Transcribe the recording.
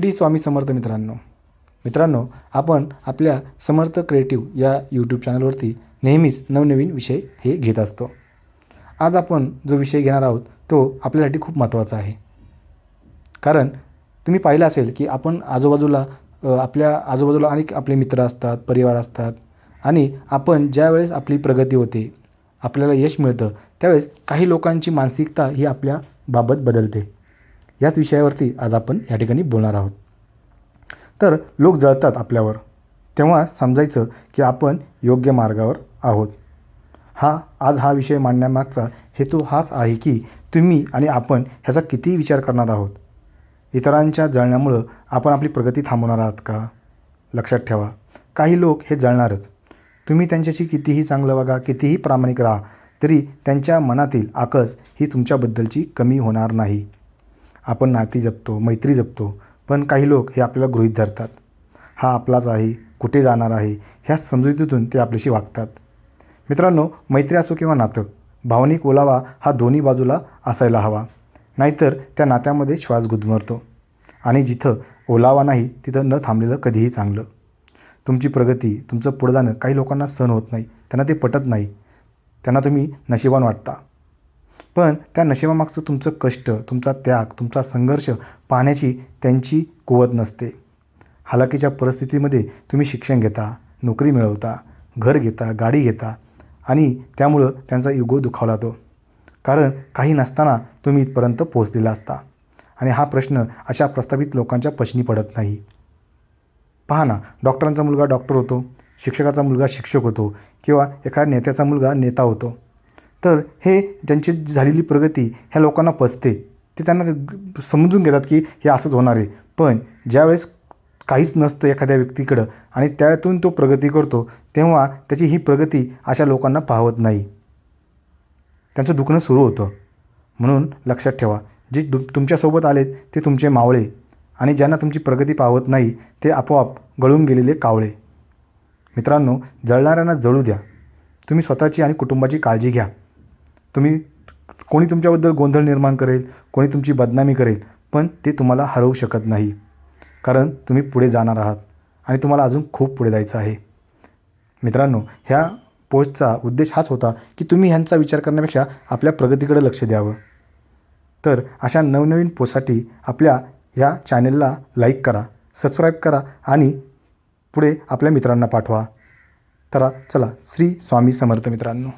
श्री स्वामी समर्थ मित्रांनो. मित्रांनो आपण आपल्या समर्थ क्रिएटिव्ह या यूट्यूब चॅनलवरती नेहमीच नवनवीन विषय हे घेत असतो. आज आपण जो विषय घेणार आहोत तो आपल्यासाठी खूप महत्त्वाचा आहे. कारण तुम्ही पाहिलं असेल की आपण आजूबाजूला आपल्या आजूबाजूला अनेक आपले मित्र असतात परिवार असतात आणि आपण ज्यावेळेस आपली प्रगती होते आपल्याला यश मिळतं त्यावेळेस काही लोकांची मानसिकता ही आपल्याबाबत बदलते. याच विषयावरती आज आपण या ठिकाणी बोलणार आहोत. तर लोक जळतात आपल्यावर तेव्हा समजायचं की आपण योग्य मार्गावर आहोत. हा आज हा विषय मांडण्यामागचा हेतू हाच आहे की तुम्ही आणि आपण ह्याचा किती विचार करणार आहोत. इतरांच्या जळण्यामुळं आपण आपली प्रगती थांबवणार आहात का? लक्षात ठेवा काही लोक हे जळणारच. तुम्ही त्यांच्याशी कितीही चांगलं वागा कितीही प्रामाणिक राहा तरी त्यांच्या मनातील आकस ही तुमच्याबद्दलची कमी होणार नाही. आपण नाती जपतो मैत्री जपतो पण काही लोक हे आपल्याला गृहीत धरतात. हा आपलाच आहे कुठे जाणार आहे ह्या समजुतीतून ते आपल्याशी वागतात. मित्रांनो मैत्री असो किंवा नातं भावनिक ओलावा हा दोन्ही बाजूला असायला हवा. नाहीतर त्या नात्यामध्ये श्वास गुदमरतो. आणि जिथं ओलावा नाही तिथं न थांबलेलं कधीही चांगलं. तुमची प्रगती तुमचं पुढं जाणं काही लोकांना सहन होत नाही त्यांना ते पटत नाही. त्यांना तुम्ही नशिबान वाटता. पण त्या नशिबामागचं तुमचं कष्ट तुमचा त्याग तुमचा संघर्ष पाहण्याची त्यांची कुवत नसते. हालाकीच्या परिस्थितीमध्ये तुम्ही शिक्षण घेता नोकरी मिळवता घर घेता गाडी घेता आणि त्यामुळं त्यांचा युगो दुखावला तो. कारण काही नसताना तुम्ही इथपर्यंत पोहोचलेला असता आणि हा प्रश्न अशा प्रस्तावित लोकांच्या पचनी पडत नाही. पहा ना डॉक्टरांचा मुलगा डॉक्टर होतो शिक्षकाचा मुलगा शिक्षक होतो किंवा एखाद्या नेत्याचा मुलगा नेता होतो. तर हे ज्यांची झालेली प्रगती ह्या लोकांना पचते. ते त्यांना समजून घेतात की हे असंच होणार आहे. पण ज्यावेळेस काहीच नसतं एखाद्या व्यक्तीकडं आणि त्यातून तो प्रगती करतो तेव्हा त्याची ही प्रगती अशा लोकांना पाहवत नाही. त्यांचं दुखणं सुरू होतं. म्हणून लक्षात ठेवा जे दु तुमच्यासोबत आलेत ते तुमचे मावळे आणि ज्यांना तुमची प्रगती पाहत नाही ते आपोआप गळून गेलेले कावळे. मित्रांनो जळणाऱ्यांना जळू द्या. तुम्ही स्वतःची आणि कुटुंबाची काळजी घ्या. तुम्ही कोणी तुमच्याबद्दल गोंधळ निर्माण करेल कोणी तुमची बदनामी करेल पण ते तुम्हाला हरवू शकत नाही. कारण तुम्ही पुढे जाणार आहात आणि तुम्हाला अजून खूप पुढे जायचं आहे. मित्रांनो ह्या पोस्टचा उद्देश हाच होता की तुम्ही ह्यांचा विचार करण्यापेक्षा आपल्या प्रगतीकडे लक्ष द्यावं. तर अशा नवनवीन पोस्टसाठी आपल्या ह्या चॅनेलला लाईक करा सबस्क्राईब करा आणि पुढे आपल्या मित्रांना पाठवा. तर चला श्री स्वामी समर्थ मित्रांनो.